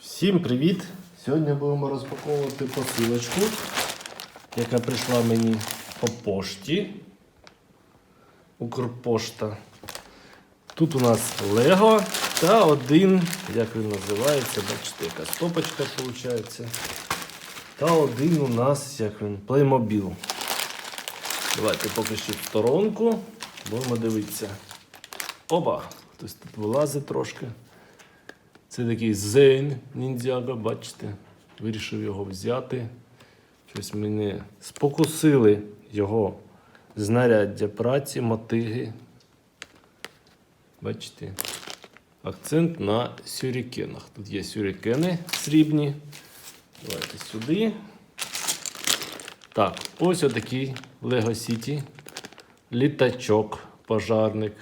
Всім привіт! Сьогодні будемо розпаковувати посилочку, яка прийшла мені по пошті. Укрпошта. Тут у нас Лего та один, як він називається, бачите, яка стопочка виходить. Та один у нас, як він, Playmobil. Давайте поки що в сторонку, будемо дивитися. Оба! Хтось тут вилазить трошки. Це такий зейн ніндзяга, бачите. Вирішив його взяти. Щось мене спокусили його знаряддя праці, мотиги. Бачите? Акцент на сюрікенах. Тут є сюрікени срібні. Давайте сюди. Так, ось отакий Lego City. Літачок, пожарник.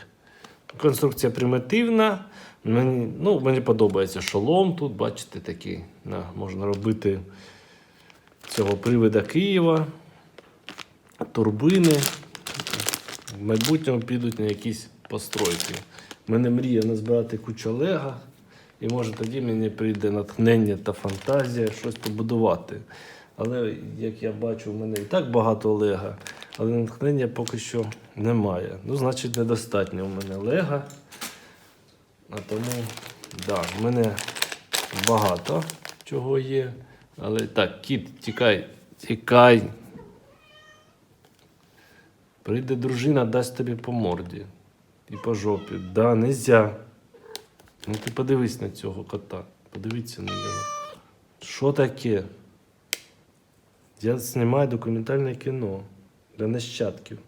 Конструкція примітивна. Мені, ну, мені подобається шолом. Тут, бачите, такий. На, можна робити цього привида Києва, турбини. В майбутньому підуть на якісь постройки. У мене мрія назбирати кучу лего, і може тоді мені прийде натхнення та фантазія щось побудувати. Але як я бачу, в мене і так багато лего, але натхнення поки що немає. Ну, значить, недостатньо в мене лего. А тому, да, в мене багато чого є. Але так, кіт, тікай, тікай. Прийде дружина, дасть тобі по морді і по жопі. Да, нельзя. Ну ти подивись на цього кота. Подивіться на нього. Що таке? Я знімаю документальне кіно для нащадків.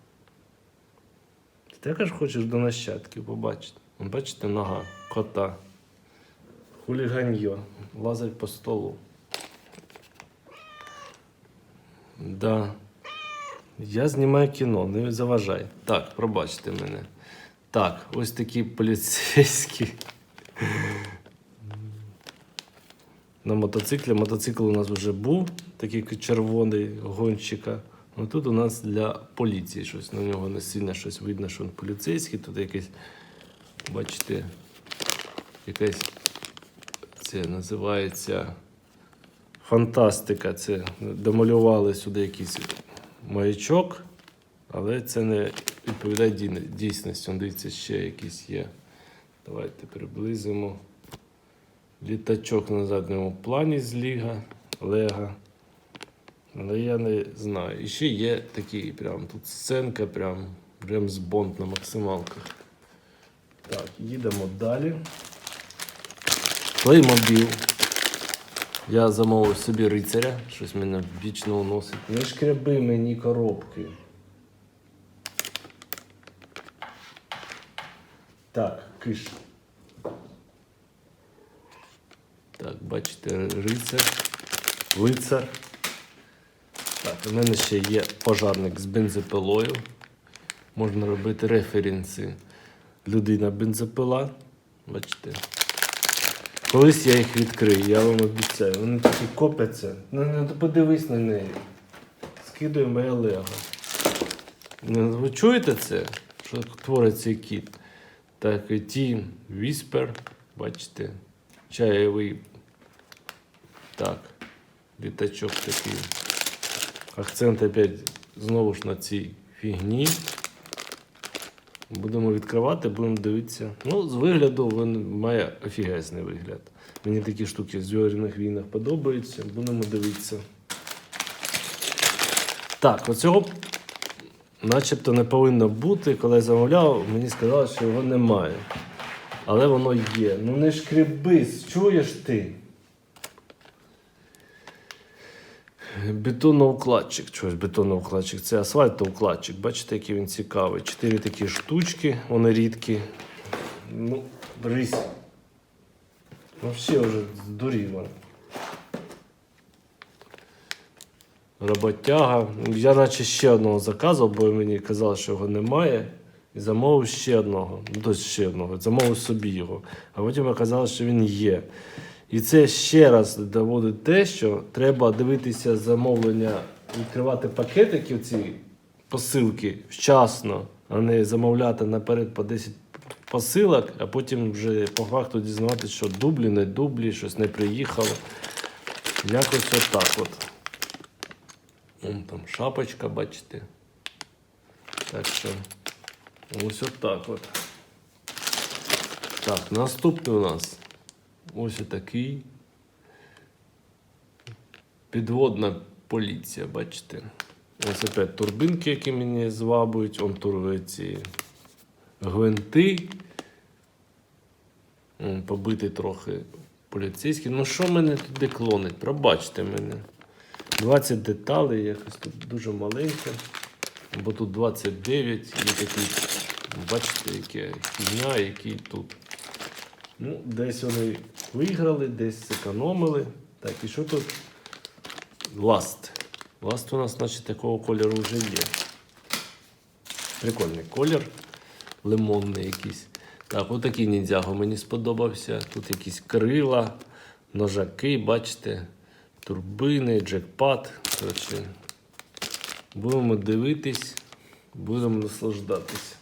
Ти також хочеш до нащадків побачити? Бачите, нога кота. Хуліганьо. Лазить по столу. Да. Я знімаю кіно, не заважай. Так, пробачте мене. Так, ось такі поліцейські. На мотоциклі. Мотоцикл у нас вже був, такий червоний гонщика. Ну тут у нас для поліції щось. На нього не сильно щось видно, що він поліцейський. Тут якийсь, бачите, якась це називається фантастика. Це домалювали сюди якийсь маячок, але це не відповідає дійсності. Дивіться, ще якийсь є. Давайте приблизимо. Літачок на задньому плані з Ліга, Лего. Але я не знаю. І ще є такий прям тут сценка, прям Джеймс Бонд на максималках. Так, їдемо далі. Playmobil. Я замовив собі рицаря, щось мене вічно уносить. Не шкреби мені коробки. Так, киш. Так, бачите, рицар, лицар. Так, у мене ще є пожарник з бензопилою. Можна робити референси. Людина бензопила. Бачите. Колись я їх відкрию, я вам обіцяю. Вони такі копяться. Ну, ну подивись на неї. Скидує моє лего. Ну, Ви чуєте це? Що творить цей кіт? Так, і Team Whisper, бачите, чаєвий. Так, літачок такий. Акцент опять знову ж на цій фігні. Будемо відкривати, будемо дивитися. Ну, з вигляду він має офігезний вигляд. Мені такі штуки в зоряних війнах подобаються. Будемо дивитися. Так, оцього начебто не повинно бути. Коли я замовляв, мені сказали, що його немає. Але воно є. Ну не шкребись, чуєш ти? Бетоноукладчик. Чогось бетоноукладчик. Це асфальтоукладчик. Бачите, який він цікавий. Чотири такі штучки, вони рідкі. Ну, брись. Ну, все вже здуріло. Роботяга. Я наче ще одного заказував, бо мені казали, що його немає. І замовив ще одного. Ну, тобто ще одного. Замовив собі його. А потім оказалось, що він є. І це ще раз доводить те, що треба дивитися замовлення, відкривати пакетики ці посилки вчасно, а не замовляти наперед по 10 посилок, а потім вже по факту дізнаватися, що дублі, не дублі, щось не приїхало. Якось отак от. Вон там шапочка, бачите. Так що ось отак от. Так, наступний у нас ось такий. Підводна поліція, бачите. Ось опять турбинки, які мені звабують, он турбує ці гвинти. М, Побитий трохи поліцейський. Ну що мене туди клонить? Пробачте мене. 20 деталей, якось тут дуже маленьке. Бо тут 29 і такі, бачите, яке фігня, який тут. Ну, десь вони виграли, десь зекономили. Так, і що тут? Ласт. Ласт у нас, значить, такого кольору вже є. Прикольний колір. Лимонний якийсь. Так, отакий ніндзяго мені сподобався. Тут якісь крила, ножаки, бачите, турбини, джекпад. Коротше, будемо дивитись, будемо наслаждатись.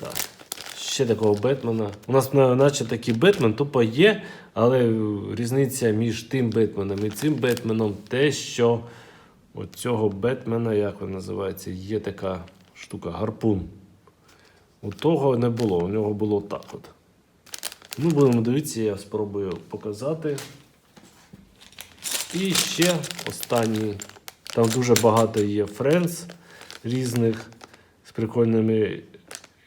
Так. Ще такого Бетмена. У нас наче такий Бетмен тупо є, але різниця між тим Бетменом і цим Бетменом те, що от цього Бетмена, як він називається, є така штука, гарпун. У того не було, у нього було так от. Ну, будемо дивитися, я спробую показати. І ще останній. Там дуже багато є френдс різних з прикольними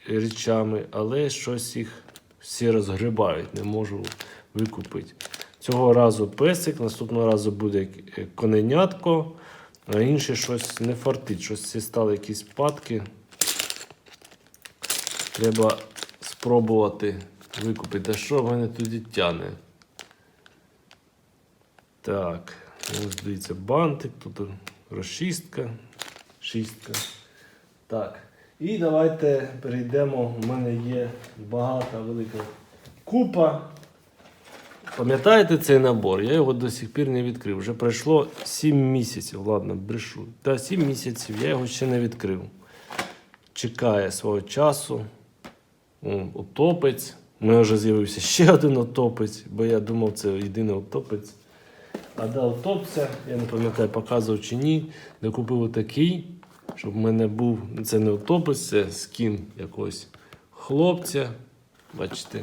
речами, але щось їх всі розгрибають, не можу викупити. Цього разу песик, наступного разу буде е, коненятко, а інше щось не фартить, щось всі стали якісь падки. Треба спробувати викупити. А що в мене туди тяне? Так, ось дивіться, бантик, тут розчистка, шістка. Так. І давайте перейдемо. У мене є багата велика купа. Пам'ятаєте цей набор? Я його до сих пір не відкрив. Вже пройшло 7 місяців. Ладно, брешу. Та 7 місяців я його ще не відкрив. Чекає свого часу. О, Отопець. У мене вже з'явився ще один отопець, бо я думав, це єдиний отопець. А до отопця, я не пам'ятаю, показував чи ні, де купив отакий, щоб в мене був. Це не отопець, це скін якогось хлопця. Бачите,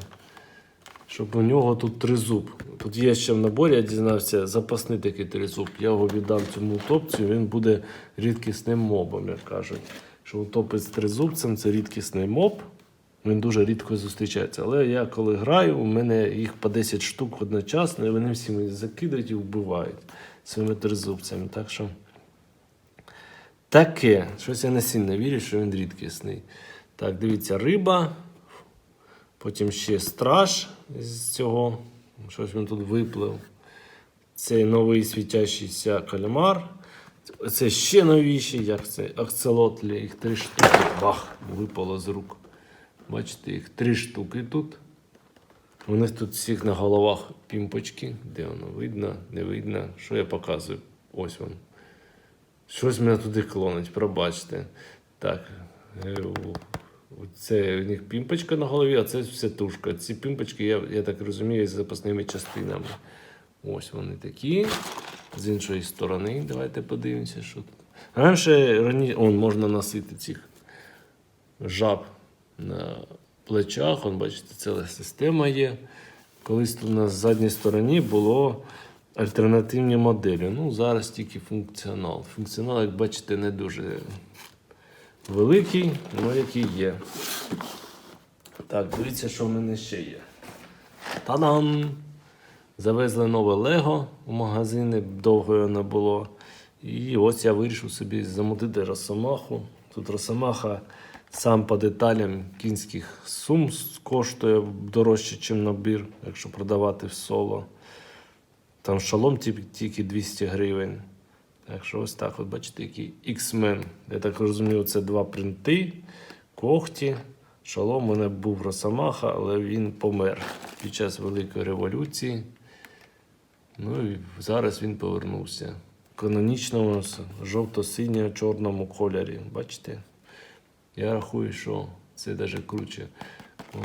щоб у нього тут тризуб. Тут є ще в наборі, я дізнався, запасний такий тризуб. Я його віддам цьому утопцю, він буде рідкісним мобом, як кажуть. Що утопець з тризубцем це рідкісний моб. Він дуже рідко зустрічається. Але я коли граю, у мене їх по 10 штук одночасно, і вони всі мені закидають і вбивають своїми тризубцями. Так що таке. Щось я не вірю, що він рідкісний. Так, дивіться, риба. Потім ще страж з цього. Щось він тут виплив. Цей новий світящийся кальмар. Це ще новіший, як це акцелотлі. Їх три штуки. Бах! Випало з рук. Бачите, їх три штуки тут. У них тут всіх на головах пімпочки. Де воно видно, не видно. Що я показую? Ось воно. Щось мене туди клонить, пробачте. Так. е, Це у них пімпочка на голові, а це все тушка. Ці пімпочки, я, я так розумію, з запасними частинами. Ось вони такі. З іншої сторони, давайте подивимося, що тут. Раніше рані... Он, можна носити цих жаб на плечах. Он, бачите, ціла система є. Колись тут на задній стороні було альтернативні моделі. Ну, зараз тільки функціонал. Функціонал, як бачите, не дуже великий, але який є. Так, дивіться, що в мене ще є. Та-дам! Завезли нове Лего в магазини, довго його не було. І ось я вирішив собі замутити росомаху. Тут росомаха сам по деталям кінських сум коштує дорожче, ніж набір, якщо продавати в соло. Там шалом тільки 200 гривень. Так що ось так, от бачите, який X-Men. Я так розумію, це два принти, когті. Шалом у мене був Росомаха, але він помер під час Великої революції. Ну і зараз він повернувся. В канонічному жовто-синьо-чорному кольорі. Бачите? Я рахую, що це навіть круче.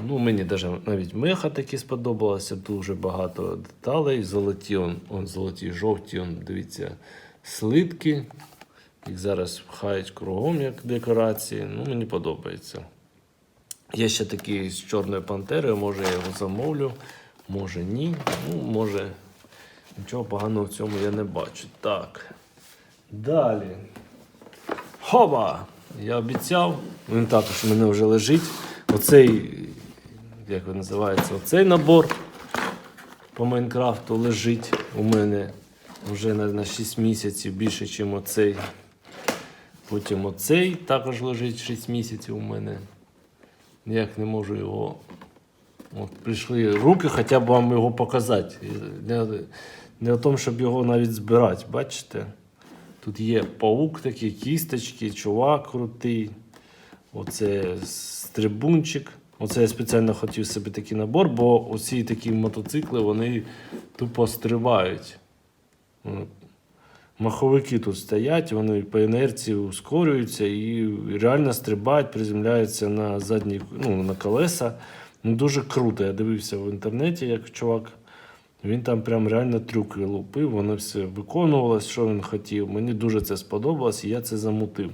Ну, мені даже навіть меха такі сподобалося, дуже багато деталей. Золоті, он, он золоті, жовті, он, дивіться, слитки. Їх зараз пхають кругом як декорації. Ну, мені подобається. Є ще такий з чорної пантери, може я його замовлю, може ні. Ну, може, нічого поганого в цьому я не бачу. Так. Далі. Хоба! Я обіцяв. Він також у мене вже лежить. Оцей, як він називається, оцей набор по Майнкрафту лежить у мене вже на, на 6 місяців більше, ніж оцей. Потім оцей також лежить 6 місяців у мене. Ніяк не можу його. От прийшли руки, хоча б вам його показати. Не, не о тому, щоб його навіть збирати. Бачите? Тут є паук такий, кісточки, чувак крутий. Оце стрибунчик. Оце я спеціально хотів собі такий набор, бо усі такі мотоцикли вони тупо стрибають. Маховики тут стоять, вони по інерції ускорюються і реально стрибають, приземляються на задні ну, на колеса. Ну, дуже круто. Я дивився в інтернеті, як чувак. Він там прям реально трюки лупив, воно все виконувалось, що він хотів. Мені дуже це сподобалось, і я це замутив.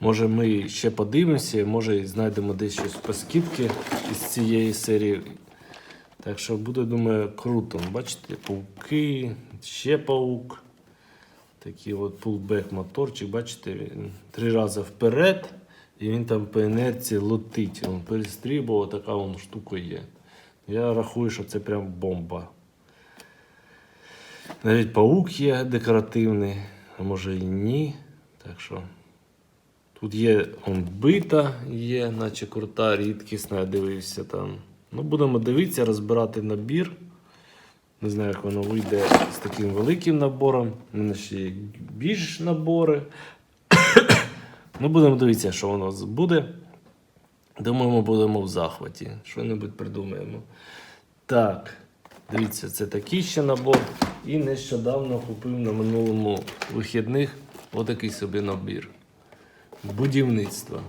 Може, ми ще подивимося, може знайдемо десь щось по скидки із цієї серії. Так що буде, думаю, круто. Бачите, пауки, ще паук. Такий от пулбек моторчик, бачите, він три рази вперед, і він там по інерції летить. Він перестрибував, така вон штука є. Я рахую, що це прям бомба. Навіть паук є декоративний, а може і ні. Так що тут є он є, наче крута, рідкісна, я дивився там. Ну, будемо дивитися, розбирати набір. Не знаю, як воно вийде з таким великим набором. У мене ще є більш набори. ну, будемо дивитися, що воно буде. Думаю, ми будемо в захваті. Що-небудь придумаємо. Так, дивіться, це такий ще набор. І нещодавно купив на минулому вихідних отакий собі набір. Будівництво.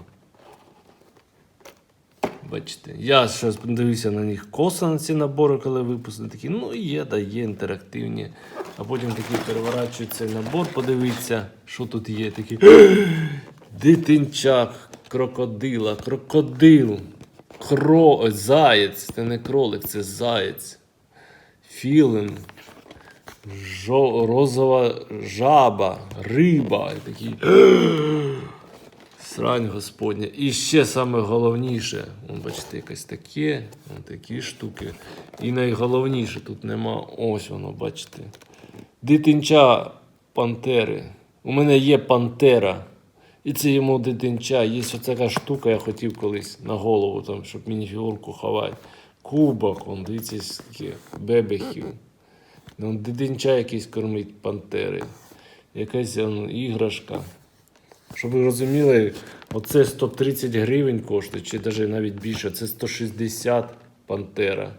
Бачите, я щось дивився на них косо на ці набори, коли випустили. Такі, ну є, да є інтерактивні. А потім такий переворачують цей набор, подивіться, що тут є. Такі. Дитинчак, крокодила, крокодил, кро... заєць. Це не кролик, це заєць. Філин, жо... розова жаба, риба. І такі. Срань Господня. І ще саме головніше, вон, бачите, якесь таке, вон такі штуки. І найголовніше тут нема. Ось воно, бачите. Дитинча пантери. У мене є пантера. І це йому дитинча. Є ось така штука, я хотів колись на голову, там, щоб мініфігурку ховати. Кубок, вон, дивіться, скільки бебехів. Ну, дитинча якийсь кормить пантери. Якась вон, іграшка. Щоб ви розуміли, оце 130 гривень коштує, чи навіть більше, це 160 пантера.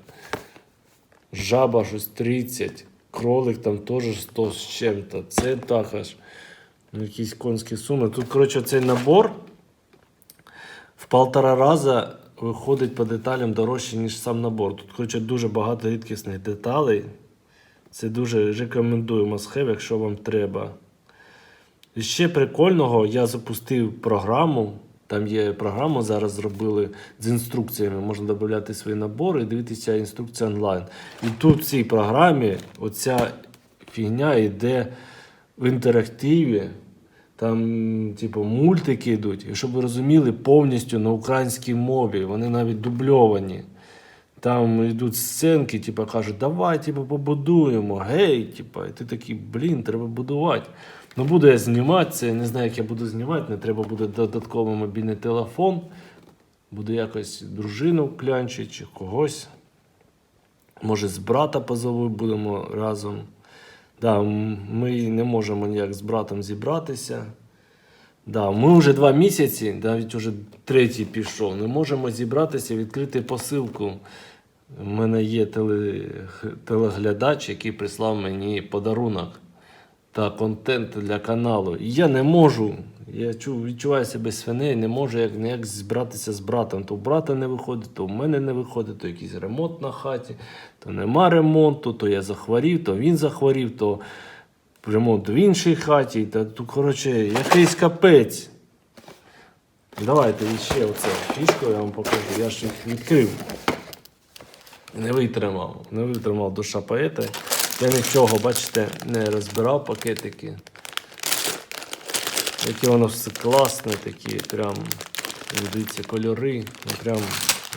Жаба щось 30, кролик там теж 100 з чим-то. Це також ну, якісь конські суми. Тут, коротше, цей набор в полтора раза виходить по деталям дорожче, ніж сам набор. Тут, коротше, дуже багато рідкісних деталей. Це дуже рекомендую must якщо вам треба. Ще прикольного, я запустив програму. Там є програма, зараз зробили з інструкціями. Можна додати свої набори і дивитися інструкцію онлайн. І тут в цій програмі оця фігня йде в інтерактиві. Там, типу, мультики йдуть. І щоб ви розуміли, повністю на українській мові. Вони навіть дубльовані. Там йдуть сценки, типу, кажуть, давай типу, побудуємо, гей, типу, і ти такий, блін, треба будувати. Ну, буду я знімати це, я не знаю, як я буду знімати, не треба буде додатковий мобільний телефон. Буду якось дружину клянчити чи когось. Може, з брата позову будемо разом. Да, ми не можемо ніяк з братом зібратися. Да, ми вже два місяці, навіть вже третій пішов. Не можемо зібратися, відкрити посилку. У мене є телеглядач, який прислав мені подарунок та контент для каналу. Я не можу Я відчуваю себе свиней, не можу як ніяк збиратися з братом. То у брата не виходить, то в мене не виходить, то якийсь ремонт на хаті, то нема ремонту, то я захворів, то він захворів, то ремонт в іншій хаті. Та тут, коротше, якийсь капець. Давайте ще оце фішку я вам покажу. Я ж їх відкрив. Не витримав. Не витримав душа поета. Я нічого, бачите, не розбирав пакетики. Яке воно все класне, такі прям, дивіться, кольори. Ну прям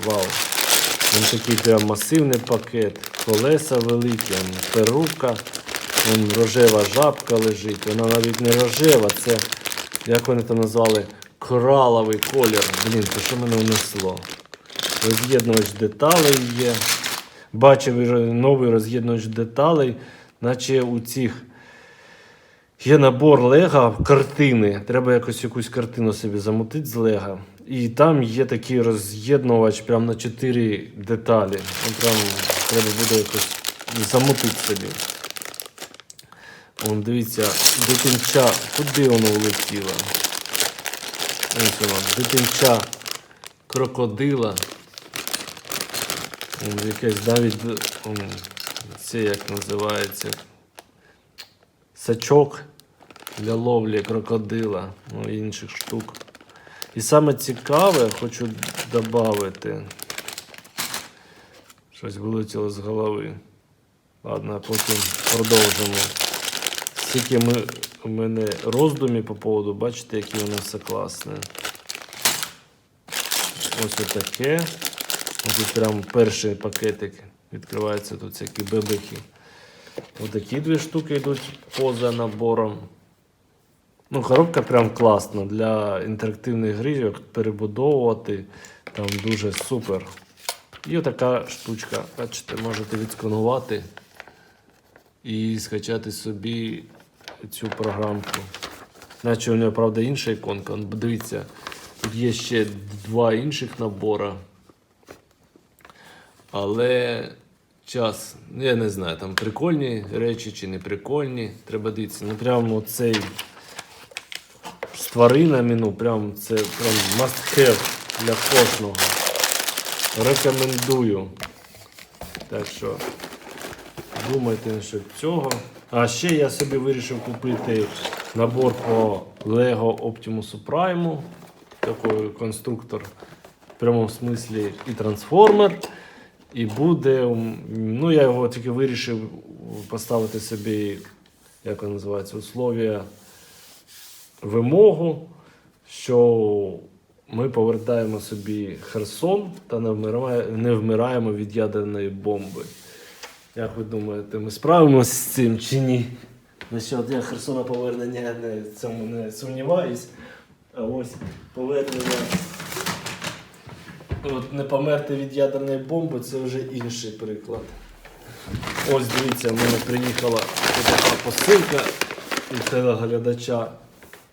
вау. Він такий прям масивний пакет, колеса великі, перука, он рожева жабка лежить. Вона навіть не рожева, це як вони там назвали кораловий колір. Блін, то що мене внесло? Роз'єднувач деталей є. Бачив новий роз'єднувач деталей, наче у цих є набор Лего картини. Треба якось якусь картину собі замутити з Лего. І там є такий роз'єднувач прям на 4 деталі. Ну, прям треба буде якось замутити собі. Вон, дивіться, дитинча, куди воно влетіло? Ось воно, дитинча крокодила. Якесь навіть це як називається. Сачок для ловлі крокодила, ну інших штук. І саме цікаве, хочу додати. Щось вилетіло з голови. Ладно, потім продовжимо. Скільки ми, у мене роздумі по поводу, бачите, яке воно все класне. Ось отаке. Тут прям перший пакетик відкривається тут всякі бебехи. Отакі дві штуки йдуть поза набором. Ну, коробка прям класна для інтерактивних гри, перебудовувати. Там дуже супер. І отака штучка. Бачите, можете відсканувати і скачати собі цю програмку. Наче у нього, правда, інша іконка. Дивіться, тут є ще два інших набора. Але час, ну, я не знаю, там прикольні речі чи не прикольні. Треба дивитися. Ну прямо цей з тваринами, ну прям це прям must have для кожного. Рекомендую. Так що думайте насчет цього. А ще я собі вирішив купити набор по Lego Optimus Prime. Такий конструктор в прямому смислі і трансформер. І буде. Ну, я його тільки вирішив поставити собі, як він називається, условия вимогу, що ми повертаємо собі Херсон та не вмираємо, не вмираємо від ядерної бомби. Як ви думаєте, ми справимося з цим чи ні? Насчет я Херсона повернення я не цьому не сумніваюсь. А ось повернення. От не померти від ядерної бомби це вже інший приклад. Ось дивіться, в мене приїхала така посилка від телеглядача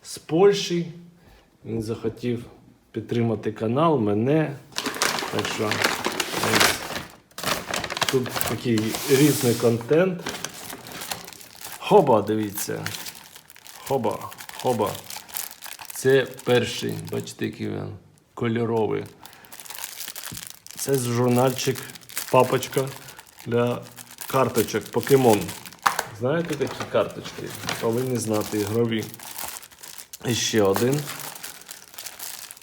з Польщі. Він захотів підтримати канал, мене. Так що ось тут такий різний контент. Хоба, дивіться. Хоба, хоба. Це перший, бачите, який він кольоровий. Це журнальчик, папочка для карточок покемон. Знаєте такі карточки? Повинні знати ігрові. І ще один.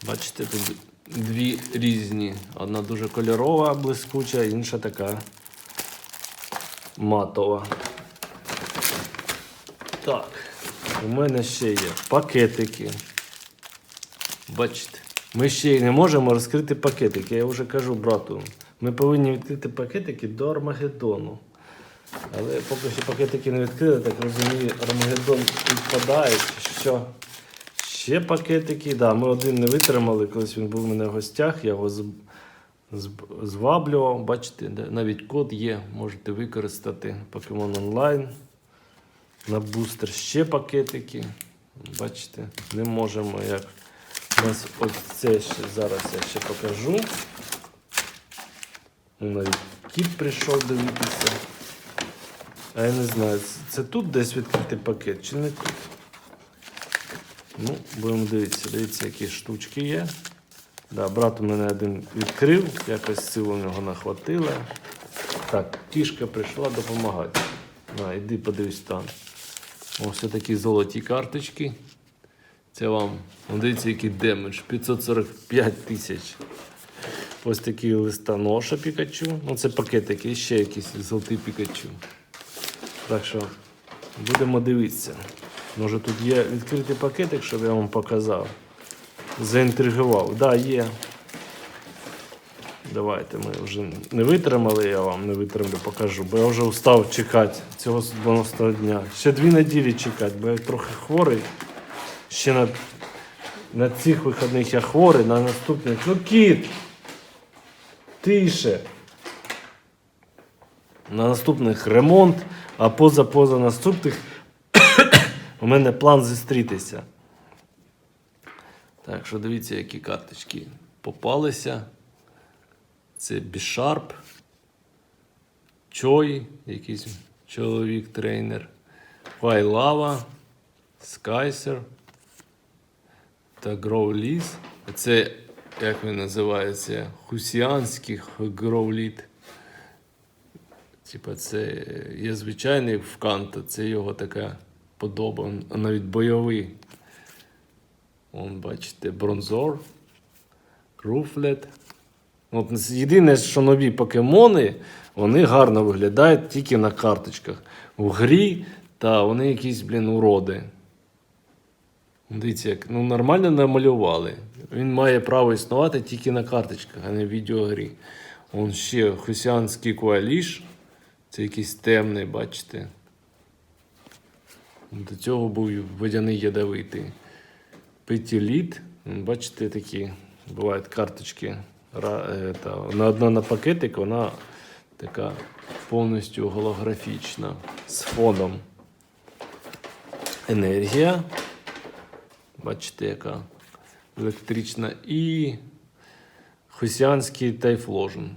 Бачите, тут дві різні. Одна дуже кольорова, блискуча, інша така матова. Так, у мене ще є пакетики. Бачите, ми ще й не можемо розкрити пакетики. Я вже кажу брату. Ми повинні відкрити пакетики до Армагеддону. Але поки що пакетики не відкрили, так розумію, Армагеддон відпадає. Що? Ще пакетики. Да, ми один не витримали, колись він був у мене в гостях, я його зваблював. Бачите, навіть код є, можете використати Pokemon Online. На бустер ще пакетики. Бачите, не можемо як. У нас ось це ще зараз я ще покажу. Ну, Навіть кіт прийшов дивитися. А я не знаю, це- тут десь відкритий пакет чи не тут? Ну, будемо дивитися, дивіться, які штучки є. Да, брат у мене один відкрив, якось сил у нього нахватило. Так, кішка прийшла допомагати. На, іди подивись там. Ось такі золоті карточки. Це вам, дивіться, який демедж. 545 тисяч. Ось такий листоноша Пікачу. Ну, це пакетики, і ще якийсь золотий Пікачу. Так що будемо дивитися. Може тут є відкритий пакетик, щоб я вам показав. Заінтригував. Так, да, є. Давайте ми вже не витримали, я вам не витримлю, покажу, бо я вже устав чекати цього судьбоносного дня. Ще дві неділі чекати, бо я трохи хворий. Ще на, на цих вихідних я хворий, на наступних. Ну, кіт! Тише. На наступних ремонт, а поза-поза наступних у мене план зустрітися. Так що дивіться, які карточки попалися. Це Бішарп, Чой, якийсь чоловік-тренер, Вайлава, Скайсер та Гроуліс. Це, як він називається, хусіанський гроуліт. Типа це є звичайний в Канта, це його така подоба, навіть бойовий. Вон, бачите, бронзор, руфлет. От єдине, що нові покемони, вони гарно виглядають тільки на карточках. У грі, та вони якісь, блін, уроди. Дивіться, як ну, нормально намалювали. Він має право існувати тільки на карточках, а не в відеогрі. Он ще хусіанський коаліш. Це якийсь темний, бачите. До цього був водяний ядовитий. Петіліт. Бачите, такі бувають карточки. Ра- е, на одна на пакетик, вона така повністю голографічна з фоном. Енергія. Бачите, яка електрична. І хусіанський тайфложен.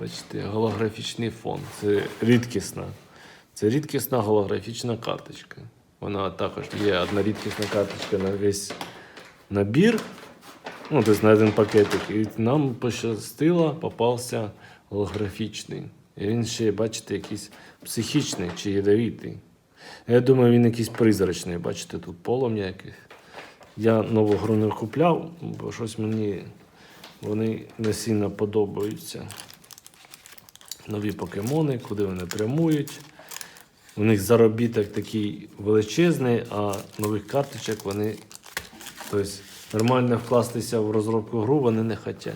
Бачите, голографічний фон. Це рідкісна. Це рідкісна голографічна карточка. Вона також є одна рідкісна карточка на весь набір. Ну, тобто на один пакетик. І нам пощастило, попався голографічний. І він ще, бачите, якийсь психічний чи ядовитий. Я думаю, він якийсь призрачний. Бачите, тут полум'я яких. Я нову гру не купляв, бо щось мені вони не сильно подобаються. Нові покемони, куди вони прямують. У них заробіток такий величезний, а нових карточок вони тобто, нормально вкластися в розробку гру вони не хочуть.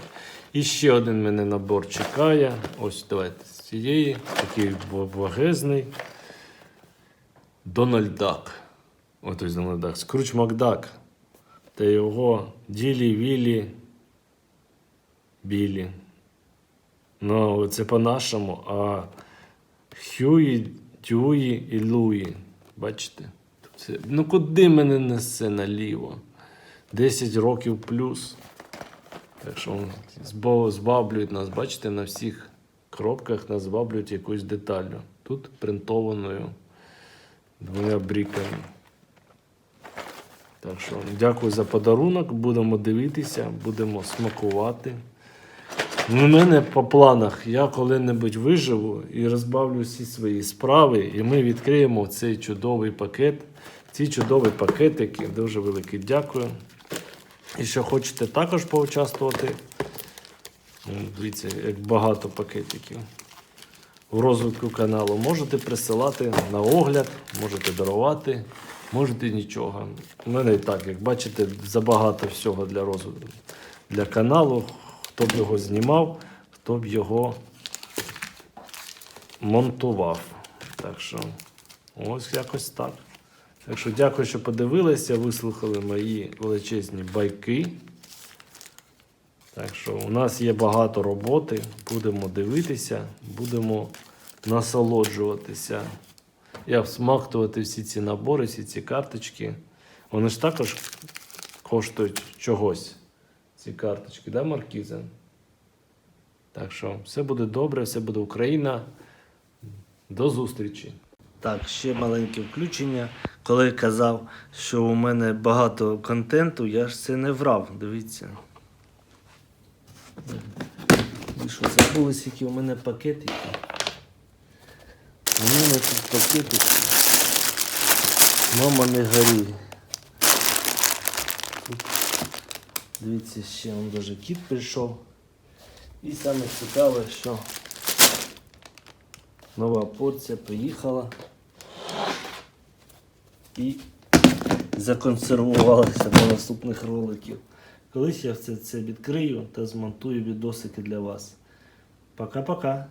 І ще один мене набор чекає. Ось давайте з цієї, такий вагезний. Дональд Дак. Ось Дональд Дак. Скруч Макдак. Та його Ділі Вілі Білі. Ну, це по-нашому, а Хьюї, Дюї і Луї. Бачите? Це... Ну куди мене несе наліво? 10 років плюс. Так що збавлюють нас, бачите, на всіх кропках нас збавлюють якоюсь деталлю. Тут принтованою двома бріками. Так що дякую за подарунок. Будемо дивитися, будемо смакувати. У мене по планах я коли-небудь виживу і розбавлю всі свої справи, і ми відкриємо цей чудовий пакет. Ці чудові пакетики. Дуже велике дякую. І що хочете також поучаствувати. ну, Дивіться, як багато пакетиків. В розвитку каналу можете присилати на огляд, можете дарувати, можете нічого. У мене і так, як бачите, забагато всього для розвитку для каналу. Хто б його знімав, хто б його монтував. Так що, ось якось так. Так що дякую, що подивилися, вислухали мої величезні байки. Так що у нас є багато роботи, будемо дивитися, будемо насолоджуватися. Я всмактувати всі ці набори, всі ці карточки. Вони ж також коштують чогось, ці карточки, да, Маркіза? Так що все буде добре, все буде Україна. До зустрічі. Так, ще маленьке включення. Коли казав, що у мене багато контенту, я ж це не врав. Дивіться. Ви що, забули, які у мене пакетики? У мене тут пакетики. Мама не. Тут, дивіться, ще он даже кіт прийшов. І саме цікаве, що нова порція приїхала і законсервувалася до наступних роликів. Колись я все це відкрию та змонтую відосики для вас. Пока-пока.